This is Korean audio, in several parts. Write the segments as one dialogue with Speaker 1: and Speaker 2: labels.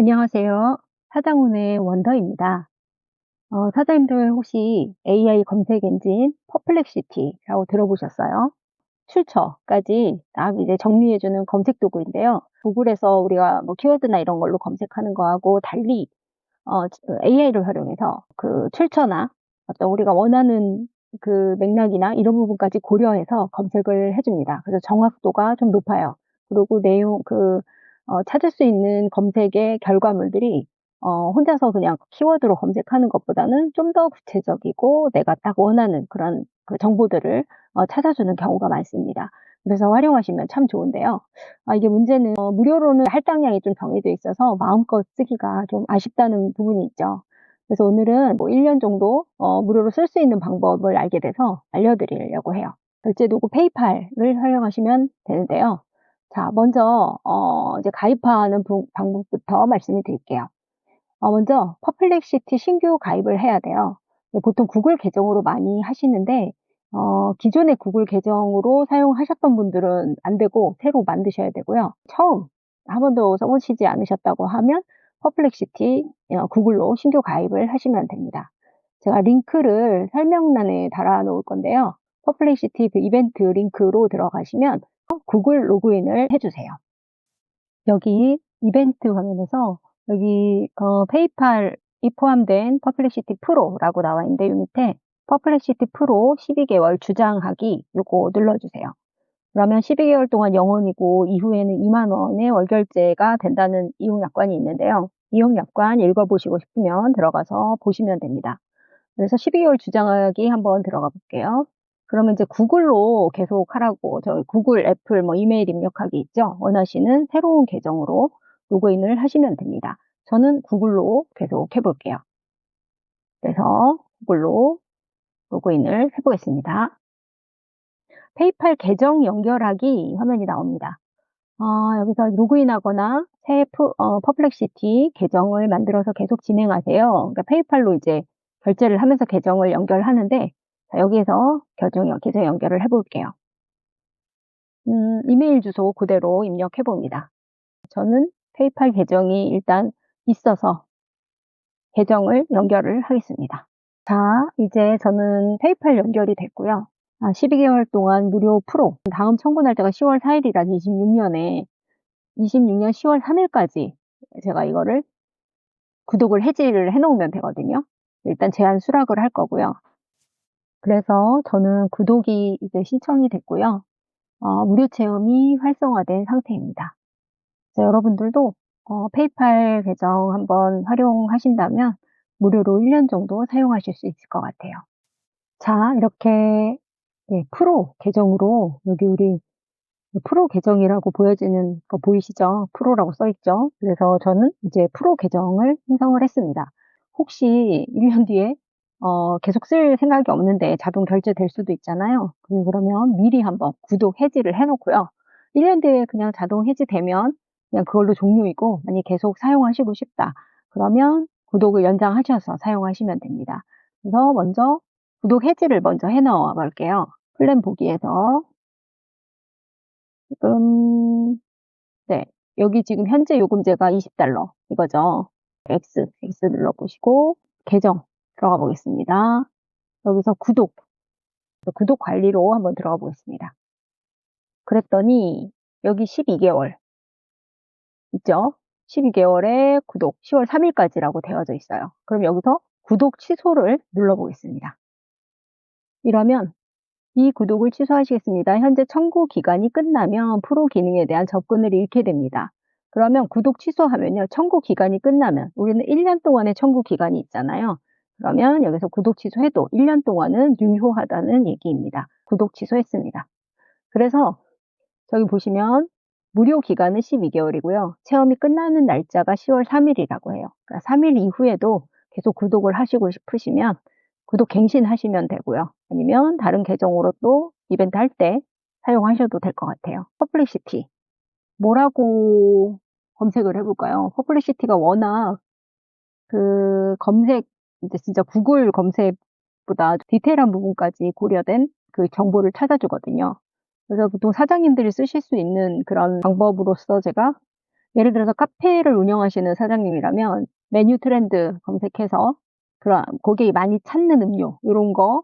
Speaker 1: 안녕하세요. 사장운의 원더입니다. 어, 사장님들 혹시 AI 검색 엔진 퍼플렉시티라고 들어보셨어요? 출처까지 딱 이제 정리해주는 검색 도구인데요. 구글에서 우리가 뭐 키워드나 이런 걸로 검색하는 거하고 달리 어, AI를 활용해서 그 출처나 어떤 우리가 원하는 그 맥락이나 이런 부분까지 고려해서 검색을 해줍니다. 그래서 정확도가 좀 높아요. 그리고 내용 그 어, 찾을 수 있는 검색의 결과물들이 어, 혼자서 그냥 키워드로 검색하는 것보다는 좀 더 구체적이고 내가 딱 원하는 그런 그 정보들을 어, 찾아주는 경우가 많습니다. 그래서 활용하시면 참 좋은데요. 아, 이게 문제는 어, 무료로는 할당량이 좀 정해져 있어서 마음껏 쓰기가 좀 아쉽다는 부분이 있죠. 그래서 오늘은 뭐 1년 정도 어, 무료로 쓸 수 있는 방법을 알게 돼서 알려드리려고 해요. 결제 도구 페이팔을 활용하시면 되는데요. 자, 먼저 어, 이제 가입하는 부, 방법부터 말씀을 드릴게요. 어, 먼저 퍼플렉시티 신규 가입을 해야 돼요. 보통 구글 계정으로 많이 하시는데 어, 기존의 구글 계정으로 사용하셨던 분들은 안 되고 새로 만드셔야 되고요. 처음 한 번도 써보시지 않으셨다고 하면 퍼플렉시티 어, 구글로 신규 가입을 하시면 됩니다. 제가 링크를 설명란에 달아 놓을 건데요. 퍼플렉시티 그 이벤트 링크로 들어가시면 구글 로그인을 해주세요. 여기 이벤트 화면에서 여기 어, 페이팔이 포함된 퍼플렉시티 프로라고 나와 있는데 이 밑에 퍼플렉시티 프로 12개월 주장하기 요거 눌러주세요. 그러면 12개월 동안 영원이고 이후에는 2만 원의 월결제가 된다는 이용 약관이 있는데요. 이용 약관 읽어보시고 싶으면 들어가서 보시면 됩니다. 그래서 12개월 주장하기 한번 들어가 볼게요. 그러면 이제 구글로 계속 하라고 저희 구글, 애플, 뭐 이메일 입력하기 있죠. 원하시는 새로운 계정으로 로그인을 하시면 됩니다. 저는 구글로 계속 해볼게요. 그래서 구글로 로그인을 해보겠습니다. 페이팔 계정 연결하기 화면이 나옵니다. 어, 여기서 로그인하거나 새 프, 어, 퍼플렉시티 계정을 만들어서 계속 진행하세요. 그러니까 페이팔로 이제 결제를 하면서 계정을 연결하는데 자, 여기에서 계정, 계정 연결을 해볼게요. 음, 이메일 주소 그대로 입력해 봅니다. 저는 페이팔 계정이 일단 있어서 계정을 연결을 하겠습니다. 자, 이제 저는 페이팔 연결이 됐고요. 아, 12개월 동안 무료 프로. 다음 청구 날짜가 10월 4일이라 26년에 26년 10월 3일까지 제가 이거를 구독을 해지를 해놓으면 되거든요. 일단 제한 수락을 할 거고요. 그래서 저는 구독이 이제 신청이 됐고요. 어, 무료 체험이 활성화된 상태입니다. 여러분들도 어, 페이팔 계정 한번 활용하신다면 무료로 1년 정도 사용하실 수 있을 것 같아요. 자, 이렇게 네, 프로 계정으로 여기 우리 프로 계정이라고 보여지는 거 보이시죠? 프로라고 써있죠? 그래서 저는 이제 프로 계정을 생성을 했습니다. 혹시 1년 뒤에 어, 계속 쓸 생각이 없는데 자동 결제될 수도 있잖아요. 그러면 미리 한번 구독 해지를 해놓고요. 1년 뒤에 그냥 자동 해지되면 그냥 그걸로 종료이고 만약 계속 사용하시고 싶다. 그러면 구독을 연장하셔서 사용하시면 됩니다. 그래서 먼저 구독 해지를 먼저 해놓아 볼게요. 플랜 보기에서 지금 네 여기 지금 현재 요금제가 20달러 이거죠. X X 눌러보시고 계정 들어가 보겠습니다. 여기서 구독, 구독 관리로 한번 들어가 보겠습니다. 그랬더니 여기 12개월 있죠? 12개월에 구독 10월 3일까지라고 되어져 있어요. 그럼 여기서 구독 취소를 눌러보겠습니다. 이러면 이 구독을 취소하시겠습니다. 현재 청구 기간이 끝나면 프로 기능에 대한 접근을 잃게 됩니다. 그러면 구독 취소하면요. 청구 기간이 끝나면 우리는 1년 동안의 청구 기간이 있잖아요. 그러면 여기서 구독 취소해도 1년 동안은 유효하다는 얘기입니다. 구독 취소했습니다. 그래서 저기 보시면 무료 기간은 12개월이고요. 체험이 끝나는 날짜가 10월 3일이라고 해요. 그러니까 3일 이후에도 계속 구독을 하시고 싶으시면 구독 갱신하시면 되고요. 아니면 다른 계정으로 또 이벤트 할 때 사용하셔도 될 것 같아요. 퍼플리시티 뭐라고 검색을 해볼까요? 퍼플리시티가 워낙 그 검색 이제 진짜 구글 검색보다 디테일한 부분까지 고려된 그 정보를 찾아주거든요. 그래서 보통 사장님들이 쓰실 수 있는 그런 방법으로서 제가 예를 들어서 카페를 운영하시는 사장님이라면 메뉴 트렌드 검색해서 그런 고객이 많이 찾는 음료 이런 거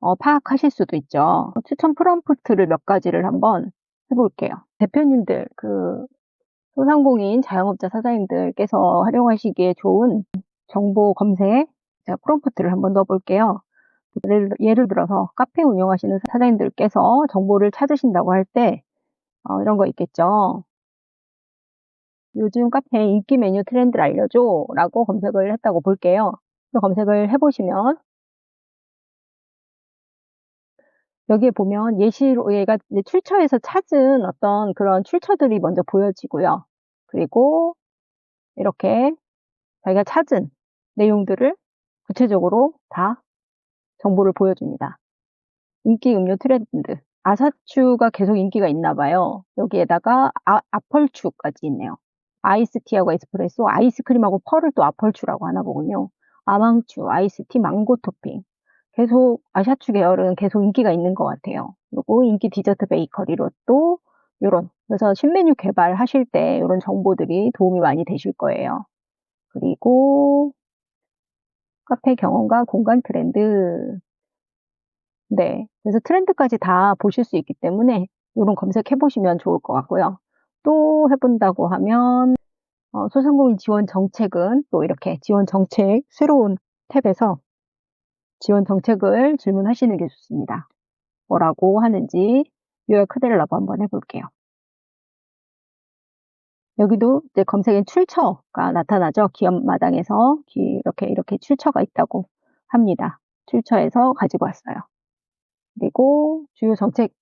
Speaker 1: 어, 파악하실 수도 있죠. 추천 프롬프트를 몇 가지를 한번 해볼게요. 대표님들, 그 소상공인 자영업자 사장님들께서 활용하시기에 좋은 정보 검색 자, 프롬프트를 한번 넣어볼게요. 예를, 예를 들어서 카페 운영하시는 사장님들께서 정보를 찾으신다고 할 때 어, 이런 거 있겠죠. 요즘 카페 인기 메뉴 트렌드를 알려줘 라고 검색을 했다고 볼게요. 검색을 해보시면 여기에 보면 예시로 얘가 출처에서 찾은 어떤 그런 출처들이 먼저 보여지고요. 그리고 이렇게 자기가 찾은 내용들을 구체적으로 다 정보를 보여줍니다. 인기 음료 트렌드. 아사추가 계속 인기가 있나 봐요. 여기에다가 아, 아펄추까지 있네요. 아이스티하고 에스프레소, 아이스크림하고 펄을 또 아펄추라고 하나 보군요. 아망추, 아이스티, 망고 토핑. 계속 아샤추 계열은 계속 인기가 있는 것 같아요. 그리고 인기 디저트 베이커리로 또 이런 그래서 신메뉴 개발하실 때 이런 정보들이 도움이 많이 되실 거예요. 그리고 카페 경험과 공간 트렌드 네, 그래서 트렌드까지 다 보실 수 있기 때문에 이런 검색해 보시면 좋을 것 같고요. 또 해본다고 하면 어, 소상공인 지원 정책은 또 이렇게 지원 정책 새로운 탭에서 지원 정책을 질문하시는 게 좋습니다. 뭐라고 하는지 요약 크델라고 한번 해볼게요. 여기도 이제 검색엔 출처가 나타나죠. 기업 마당에서 이렇게 이렇게 출처가 있다고 합니다. 출처에서 가지고 왔어요. 그리고 주요 정책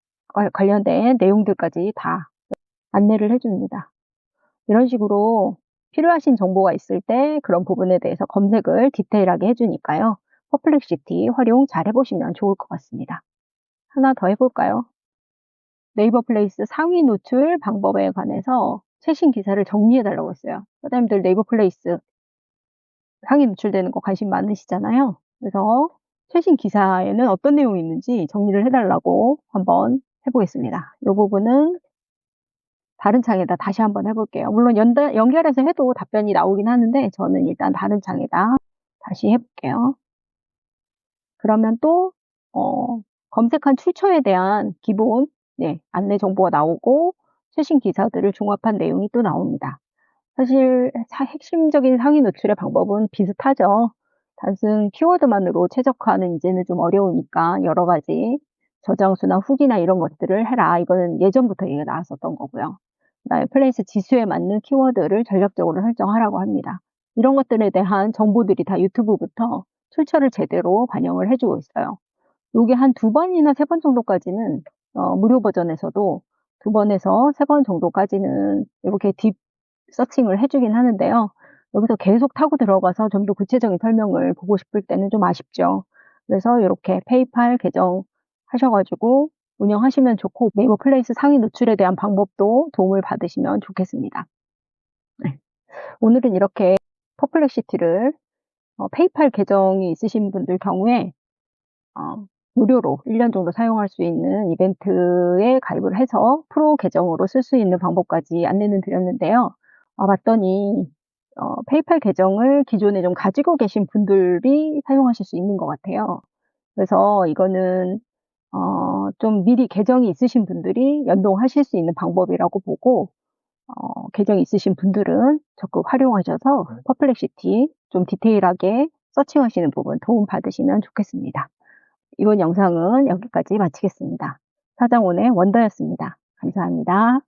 Speaker 1: 관련된 내용들까지 다 안내를 해줍니다. 이런 식으로 필요하신 정보가 있을 때 그런 부분에 대해서 검색을 디테일하게 해주니까요. 퍼플렉시티 활용 잘 해보시면 좋을 것 같습니다. 하나 더 해볼까요? 네이버 플레이스 상위 노출 방법에 관해서 최신 기사를 정리해달라고 했어요. 사장님들 네이버 플레이스 상위 노출되는 거 관심 많으시잖아요. 그래서 최신 기사에는 어떤 내용이 있는지 정리를 해달라고 한번 해보겠습니다. 이 부분은 다른 창에다 다시 한번 해볼게요. 물론 연다, 연결해서 해도 답변이 나오긴 하는데 저는 일단 다른 창에다 다시 해볼게요. 그러면 또 어, 검색한 출처에 대한 기본 네, 안내 정보가 나오고 최신 기사들을 종합한 내용이 또 나옵니다. 사실 핵심적인 상위 노출의 방법은 비슷하죠. 단순 키워드만으로 최적화는 이제는 좀 어려우니까 여러 가지 저장수나 후기나 이런 것들을 해라. 이거는 예전부터 얘기가 나왔었던 거고요. 그다음에 플레이스 지수에 맞는 키워드를 전략적으로 설정하라고 합니다. 이런 것들에 대한 정보들이 다 유튜브부터 출처를 제대로 반영을 해주고 있어요. 이게 한 두 번이나 세 번 정도까지는 어, 무료 버전에서도 두 번에서 세 번 정도까지는 이렇게 딥 서칭을 해주긴 하는데요. 여기서 계속 타고 들어가서 좀 더 구체적인 설명을 보고 싶을 때는 좀 아쉽죠. 그래서 이렇게 페이팔 계정 하셔가지고 운영하시면 좋고 네이버 플레이스 상위 노출에 대한 방법도 도움을 받으시면 좋겠습니다. 네. 오늘은 이렇게 퍼플렉시티를 어, 페이팔 계정이 있으신 분들 경우에 어, 무료로 1년 정도 사용할 수 있는 이벤트에 가입을 해서 프로 계정으로 쓸 수 있는 방법까지 안내는 드렸는데요. 아, 봤더니 어, 페이팔 계정을 기존에 좀 가지고 계신 분들이 사용하실 수 있는 것 같아요. 그래서 이거는 어, 좀 미리 계정이 있으신 분들이 연동하실 수 있는 방법이라고 보고 어, 계정이 있으신 분들은 적극 활용하셔서 네. 퍼플렉시티 좀 디테일하게 서칭하시는 부분 도움 받으시면 좋겠습니다. 이번 영상은 여기까지 마치겠습니다. 사장원의 원더였습니다. 감사합니다.